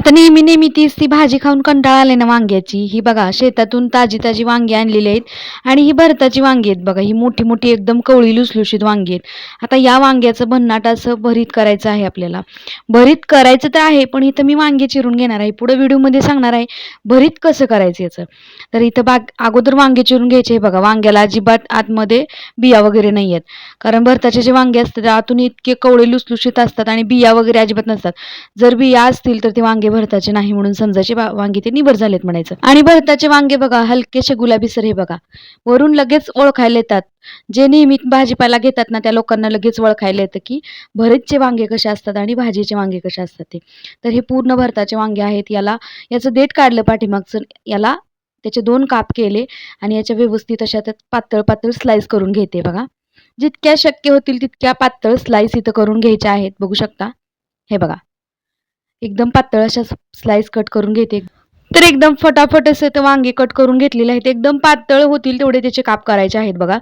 आता नेहमी नेहमी तीच ती भाजी खाऊन कंटाळा आले ना वांग्याची. ही बघा शेतातून ताजी ताजी वांगी आणलेली आहेत आणि ही भरताची वांगी आहेत बघा. ही मोठी मोठी एकदम कवळी लुसलुशीत वांगी आहेत. आता या वांग्याचं भन्नाट असं भरीत करायचं आहे आपल्याला. भरीत करायचं तर आहे पण इथं मी वांगे चिरून घेणार आहे. पुढे व्हिडिओमध्ये सांगणार आहे भरीत कसं करायचं याचं. तर इथं बाग अगोदर वांगे चिरून घ्यायचे हे बघा. वांग्याला अजिबात आतमध्ये बिया वगैरे नाही आहेत. कारण भरताचे जे वांगे असतात आतून इतके कवळे लुसलुशीत असतात आणि बिया वगैरे अजिबात नसतात. जर बिया असतील तर ते वांगे भरताचे नाही म्हणून समजायचे वांगे ते निबर झालेत म्हणायचं. आणि भरताचे वांगे बघा हलकेसे गुलाबीसर हे बघा. वरून लगेच ओळखायला येतात. जे नेहमी भाजीपाला घेतात ना त्या लोकांना लगेच ओळखायला येतं की भरीतचे वांगे कसे असतात आणि भाजीचे वांगे कसे असतात ते. तर हे पूर्ण भरताचे वांगे आहेत. याला याचं देठ काढलं पाठीमागचं. याला त्याचे दोन काप केले आणि याच्या व्यवस्थित अशा त्यात पातळ पातळ स्लाइस करून घेते बघा. जितक्या शक्य होतील तितक्या पातळ स्लाइस इथं करून घ्यायच्या आहेत. बघू शकता? हे बघा. एकदम पातळ अशा स्लाइस कट करून घेते. तर एकदम फटाफट असे ते वांगे कट करून घेतलेले आहेत. एकदम पातळ होतील तेवढे त्याचे काप करायचे आहेत बघा.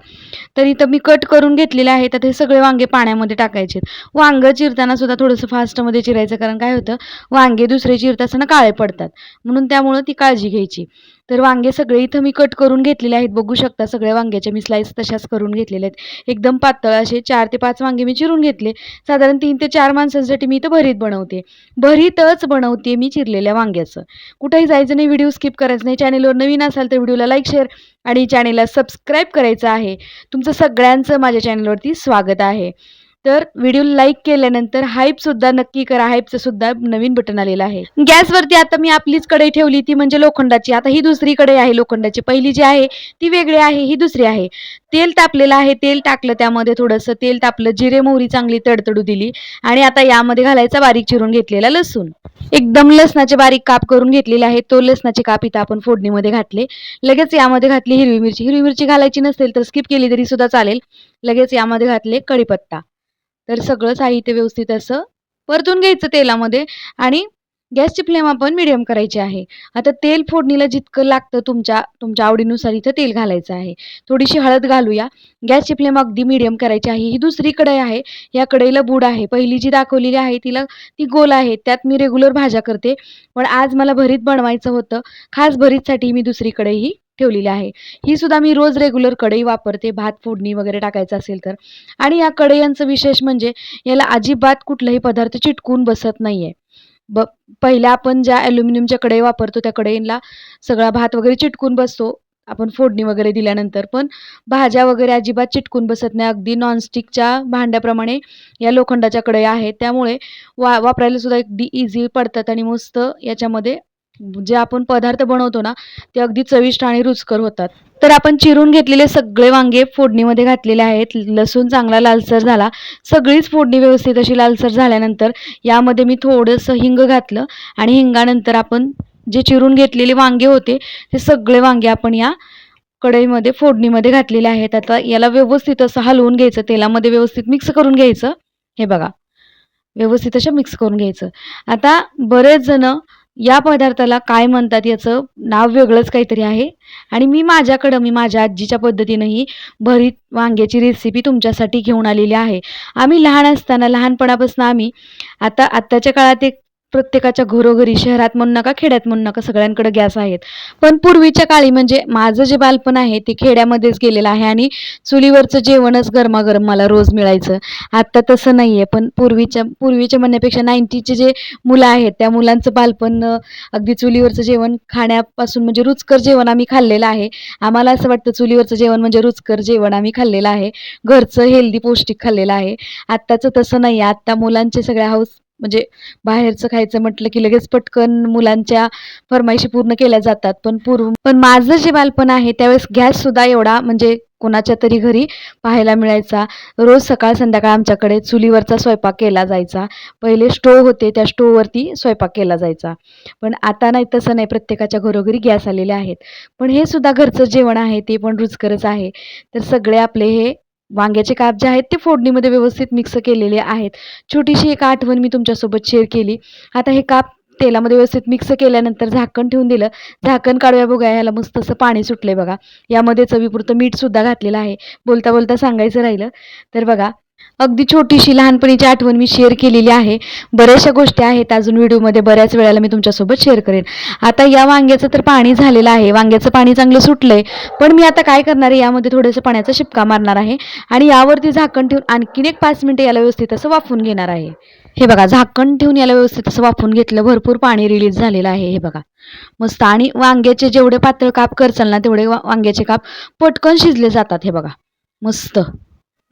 तर इथं मी कट करून घेतलेले आहेत. आता हे सगळे वांगे पाण्यामध्ये टाकायचे वांगं चिरताना सुद्धा थोडंसं फास्टमध्ये चिरायचं. कारण काय होतं? वांगे दुसरे चिरत असताना काळे पडतात. म्हणून त्यामुळं ती काळजी घ्यायची. तर वांगे सगळे इथं मी कट करून घेतलेले आहेत. बघू शकता सगळ्या वांग्याच्या. मी स्लाईस तशाच करून घेतलेल्या आहेत. एकदम पातळ असे चार ते पाच वांगे मी चिरून घेतले. साधारण तीन ते चार माणसांसाठी मी इथं भरीत बनवते. भरीतच बनवते मी चिरलेल्या वांग्याचं. कुठेही जायचं नाही व्हिडिओ स्किप करायचं नाही. चॅनेलवर नवीन असाल तर व्हिडिओला लाईक शेअर आणि चॅनेलला सबस्क्राईब करायचं आहे. तुमचं सगळ्यांचं माझ्या चॅनलवरती स्वागत आहे. तर व्हिडिओ लाईक केल्यानंतर हाईप सुद्धा नक्की करा. हाईपचं सुद्धा नवीन बटन आलेलं आहे. गॅसवरती आता मी आपलीच कढई ठेवली ती म्हणजे लोखंडाची. आता ही दुसरी कढई आहे लोखंडाची. पहिली जी आहे ती वेगळी आहे ही दुसरी आहे. तेल तापलेलं आहे तेल टाकलं त्यामध्ये थोडंसं. तेल तापलं जिरे मोहरी चांगली तडतडू दिली. आणि आता यामध्ये घालायचा बारीक चिरून घेतलेला लसूण. एकदम लसणाचे बारीक काप करून घेतलेले आहे. तो लसणाचे काप इथं आपण फोडणीमध्ये घातले. लगेच यामध्ये घातली हिरवी मिरची. हिरवी मिरची घालायची नसेल तर स्किप केली तरी सुद्धा चालेल. लगेच यामध्ये घातले कढीपत्ता. तर सगळं साहित्य व्यवस्थित असं. परतून घ्यायचं तेलामध्ये आणि गॅसची फ्लेम आपण मिडियम करायची आहे. आता तेल फोडणीला जितकं लागतं तुमच्या तुमच्या आवडीनुसार इथं तेल घालायचं आहे. थोडीशी हळद घालूया. गॅसची फ्लेम अगदी मिडियम करायची आहे. ही दुसरी कढई आहे. या कढईला बूड आहे. पहिली जी दाखवलेली आहे तिला ती गोल आहे. त्यात मी रेग्युलर भाज्या करते. पण आज मला भरीत बनवायचं होतं. खास भरीतसाठी मी दुसरी कढई ही ठेवलेली आहे. ही सुद्धा मी रोज रेग्युलर कढई वापरते. भात फोडणी वगैरे टाकायचं असेल तर. आणि या कढयांचं विशेष म्हणजे याला अजिबात कुठलाही पदार्थ चिटकून बसत नाही आहे ब पहिल्या आपण ज्या ॲल्युमिनियमच्या कढई वापरतो त्या कढईला सगळा भात वगैरे चिटकून बसतो. आपण फोडणी वगैरे दिल्यानंतर पण भाज्या वगैरे अजिबात चिटकून बसत नाही. अगदी नॉनस्टिकच्या भांड्याप्रमाणे या लोखंडाच्या कढया आहेत. त्यामुळे वा वापरायला सुद्धा अगदी इझी पडतात आणि मस्त याच्यामध्ये जे आपण पदार्थ बनवतो ना ते अगदी चविष्ट आणि रुचकर होतात. तर आपण चिरून घेतलेले सगळे वांगे फोडणीमध्ये घातलेले आहेत. लसूण चांगला लालसर झाला. सगळीच फोडणी व्यवस्थित अशी लालसर झाल्यानंतर यामध्ये मी थोडंसं हिंग घातलं आणि हिंगानंतर आपण जे चिरून घेतलेले वांगे होते ते सगळे वांगे आपण या कढईमध्ये फोडणीमध्ये घातलेले आहेत. आता याला व्यवस्थित असं हलवून घ्यायचं. तेलामध्ये व्यवस्थित मिक्स करून घ्यायचं. हे बघा. व्यवस्थित असं मिक्स करून घ्यायचं. आता बरेच जण या पदार्थाला काय म्हणतात याचं नाव वेगळंच काहीतरी आहे. आणि मी माझ्याकडं मी माझ्या आजीच्या पद्धतीनं ही भरीत वांग्याची रेसिपी तुमच्यासाठी घेऊन आलेली आहे. आम्ही लहान असताना लहानपणापासून आम्ही आता आत्ताच्या काळात एक प्रत्येकाच्या घरोघरी शहरात म्हणू नका खेड्यात म्हणू नका सगळ्यांकडे गॅस आहेत. पण पूर्वीच्या काळी म्हणजे माझं जे बालपण आहे ते खेड्यामध्येच गेलेलं आहे आणि चुलीवरचं जेवणच गरमागरम मला रोज मिळायचं. आत्ता तसं नाही आहे पण पूर्वीच्या पूर्वीच्या म्हणण्यापेक्षा नाईन्टीचे जे मुलं आहेत त्या मुलांचं बालपण अगदी चुलीवरचं जेवण खाण्यापासून म्हणजे रुचकर जेवण आम्ही खाल्लेलं आहे. आम्हाला असं वाटतं चुलीवरचं जेवण म्हणजे रुचकर जेवण आम्ही खाल्लेलं आहे. घरचं हेल्दी पौष्टिक खाल्लेलं आहे. आत्ताचं तसं नाही आहे आत्ता मुलांचे सगळ्या हाऊस म्हणजे बाहेरचं खायचं म्हटलं की लगेच पटकन मुलांच्या फरमाईशी पूर्ण केल्या जातात. पण पूर्व पण माझं जे बालपण आहे त्यावेळेस गॅससुद्धा एवढा म्हणजे कोणाच्या तरी घरी पाहायला मिळायचा. रोज सकाळ संध्याकाळ आमच्याकडे चुलीवरचा स्वयंपाक केला जायचा. पहिले स्टोव होते त्या स्टोववरती स्वयंपाक केला जायचा. पण आता नाही तसं नाही. प्रत्येकाच्या घरोघरी गॅस आलेले आहेत. पण हे सुद्धा घरचं जेवण आहे ते पण रुचकरच आहे. तर सगळे आपले हे वांग्याचे काप जे आहेत ते फोडणीमध्ये व्यवस्थित मिक्स केलेले आहेत. छोटीशी एक आठवण मी तुमच्यासोबत शेअर केली. आता हे काप तेलामध्ये व्यवस्थित मिक्स केल्यानंतर झाकण ठेवून दिलं. झाकण काढूया बघा ह्याला मस्त असं पाणी सुटलंय बघा. यामध्ये चवीपुरतं मीठसुद्धा घातलेलं आहे. बोलता बोलता सांगायचं राहिलं. तर बघा अगदी छोटीशी लहानपणीची आठवण मी शेअर केलेली आहे. बऱ्याचशा गोष्टी आहेत अजून व्हिडिओमध्ये बऱ्याच वेळेला मी तुमच्यासोबत शेअर करेन. आता या वांग्याचं तर पाणी झालेलं आहे. वांग्याचं पाणी चांगलं सुटलंय. पण मी आता काय करणार आहे? यामध्ये थोडंसं पाण्याचा शिपका मारणार आहे. आणि यावरती झाकण ठेवून आणखीन एक पाच मिनिटं याला व्यवस्थित असं वाफून घेणार आहे. हे बघा झाकण ठेवून याला व्यवस्थित असं वाफून घेतलं भरपूर पाणी रिलीज झालेलं आहे. हे बघा. मस्त. आणि वांग्याचे जेवढे पातळ काप करचाल ना तेवढे वांग्याचे काप पटकन शिजले जातात. हे बघा. मस्त.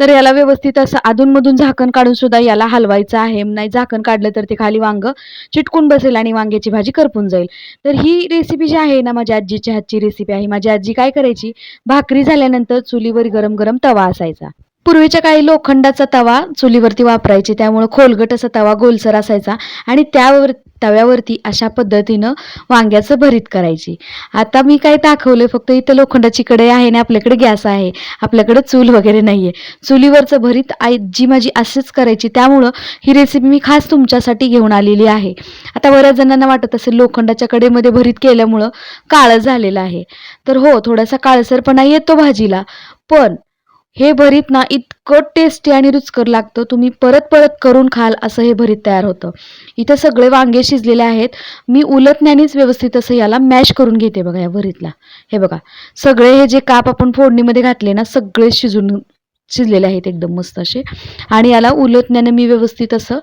तर याला व्यवस्थित असं अधूनमधून झाकण काढून सुद्धा याला हलवायचं आहे. नाही झाकण काढलं तर ते खाली वांग चिटकून बसेल आणि वांग्याची भाजी करपून जाईल. तर ही रेसिपी जी आहे ना माझ्या आजीच्या हातची रेसिपी आहे. माझी आजी काय करायची? भाकरी झाल्यानंतर चुलीवर गरम गरम तवा असायचा. पूर्वीच्या काळी लोखंडाचा तवा चुलीवरती वापरायचे त्यामुळं खोलगट असा तवा गोलसर असायचा आणि त्यावर तव्यावरती अशा पद्धतीनं वांग्याचं भरीत करायची. आता मी काय दाखवलं फक्त इथं लोखंडाची कडे आहे आणि आपल्याकडे गॅस आहे. आपल्याकडे चूल वगैरे नाही आहे चुलीवरचं भरीत आजी माझी अशीच करायची त्यामुळं ही रेसिपी मी खास तुमच्यासाठी घेऊन आलेली आहे. आता बऱ्याच जणांना वाटत असेल लोखंडाच्या कडेमध्ये भरीत केल्यामुळं काळं झालेलं आहे. तर हो थोडासा काळसरपणा येतो भाजीला. पण हे भरीत ना इतकं टेस्टी आणि रुचकर लागतं. तुम्ही परत परत करून खाल असं हे भरीत तयार होतं. इथं सगळे वांगे शिजलेले आहेत. मी उलटण्यानेच व्यवस्थित असं याला मॅश करून घेते बघा या भरीतला. हे बघा. सगळे हे जे काप आपण फोडणीमध्ये घातले ना सगळे शिजून शिजलेले आहेत एकदम मस्त असे. आणि याला उलटण्याने मी व्यवस्थित असं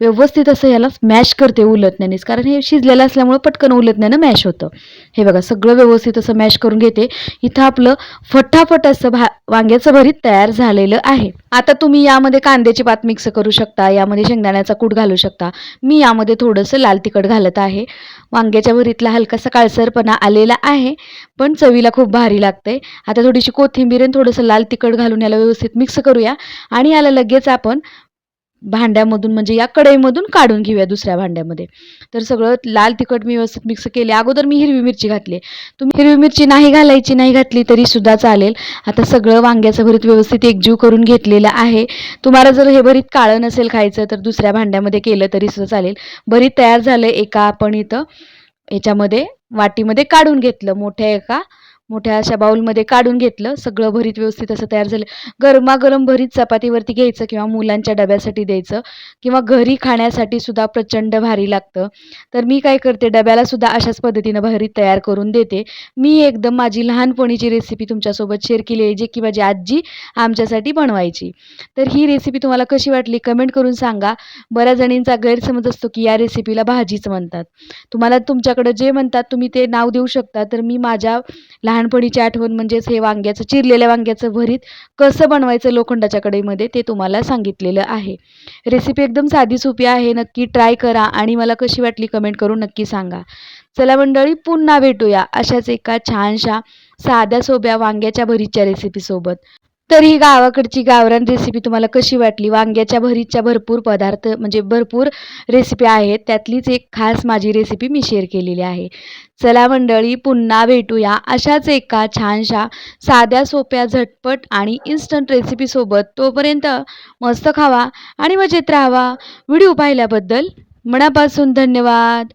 व्यवस्थित असं याला मॅश करते उलटण्यानेच कारण हे शिजलेलं असल्यामुळं पटकन उलटण्यानं मॅश होतं. हे बघा सगळं व्यवस्थित असं मॅश करून घेते. इथं आपलं फटाफट असं भा वांग्याचं भरीत तयार झालेलं आहे. आता तुम्ही यामध्ये कांद्याची पात मिक्स करू शकता यामध्ये शेंगदाण्याचा कूट घालू शकता. मी यामध्ये थोडंसं लाल तिखट घालत आहे. वांग्याच्या भरीतला हलकासा काळसरपणा आलेला आहे पण चवीला खूप भारी लागते आता थोडीशी कोथिंबीर आणि थोडंसं लाल तिखट घालून याला व्यवस्थित मिक्स करूया. आणि याला लगेच आपण भांड्यामधून म्हणजे या कढईमधून काढून घेऊया दुसऱ्या भांड्यामध्ये. तर सगळं लाल तिखट मी व्यवस्थित मिक्स केले. अगोदर मी हिरवी मिरची घातली. तुम्ही हिरवी मिरची नाही घालायची नाही घातली तरी सुद्धा चालेल. आता सगळं वांग्याचं भरीत व्यवस्थित एकजीव करून घेतलेलं आहे. तुम्हाला जर हे भरीत काळं नसेल खायचं तर दुसऱ्या भांड्यामध्ये केलं तरी सुद्धा चालेल. भरीत तयार झालं एका आपण इथं याच्यामध्ये वाटीमध्ये काढून घेतलं मोठ्या एका मोठ्या अशा बाउलमध्ये काढून घेतलं. सगळं भरीत व्यवस्थित असं तयार झालं. गरमागरम भरीत चपातीवरती घ्यायचं किंवा मुलांच्या डब्यासाठी द्यायचं किंवा घरी खाण्यासाठी सुद्धा प्रचंड भारी लागतं. तर मी काय करते डब्याला सुद्धा अशाच पद्धतीनं भरीत तयार करून देते. मी एकदम माझी लहानपणीची रेसिपी तुमच्यासोबत शेअर केली आहे जे की माझी आजी आमच्यासाठी बनवायची. तर ही रेसिपी तुम्हाला कशी वाटली कमेंट करून सांगा. बऱ्याच जणींचा गैरसमज असतो की या रेसिपीला भाजीच म्हणतात. तुम्हाला तुमच्याकडं जे म्हणतात तुम्ही ते नाव देऊ शकता. तर मी माझ्या लहान लहानपणीची आठवण म्हणजेच हे वांग्याचं चिरलेल्या वांग्याचं भरीत कसं बनवायचं लोखंडाच्या कढईमध्ये ते तुम्हाला सांगितलेलं आहे. रेसिपी एकदम साधी सोपी आहे नक्की ट्राय करा आणि मला कशी वाटली कमेंट करून नक्की सांगा. चला मंडळी पुन्हा भेटूया अशाच एका छानशा साध्या सोप्या वांग्याच्या भरीतच्या रेसिपीसोबत तर ही गावाकडची गावरान रेसिपी तुम्हाला कशी वाटली? वांग्याच्या भरीतच्या भरपूर पदार्थ म्हणजे भरपूर रेसिपी आहेत. त्यातलीच एक खास माझी रेसिपी मी शेअर केलेली आहे. चला मंडळी पुन्हा भेटूया अशाच एका छानशा साध्या सोप्या झटपट आणि इन्स्टंट रेसिपीसोबत तोपर्यंत मस्त खावा आणि मजेत राहावा. व्हिडिओ पाहिल्याबद्दल मनापासून धन्यवाद.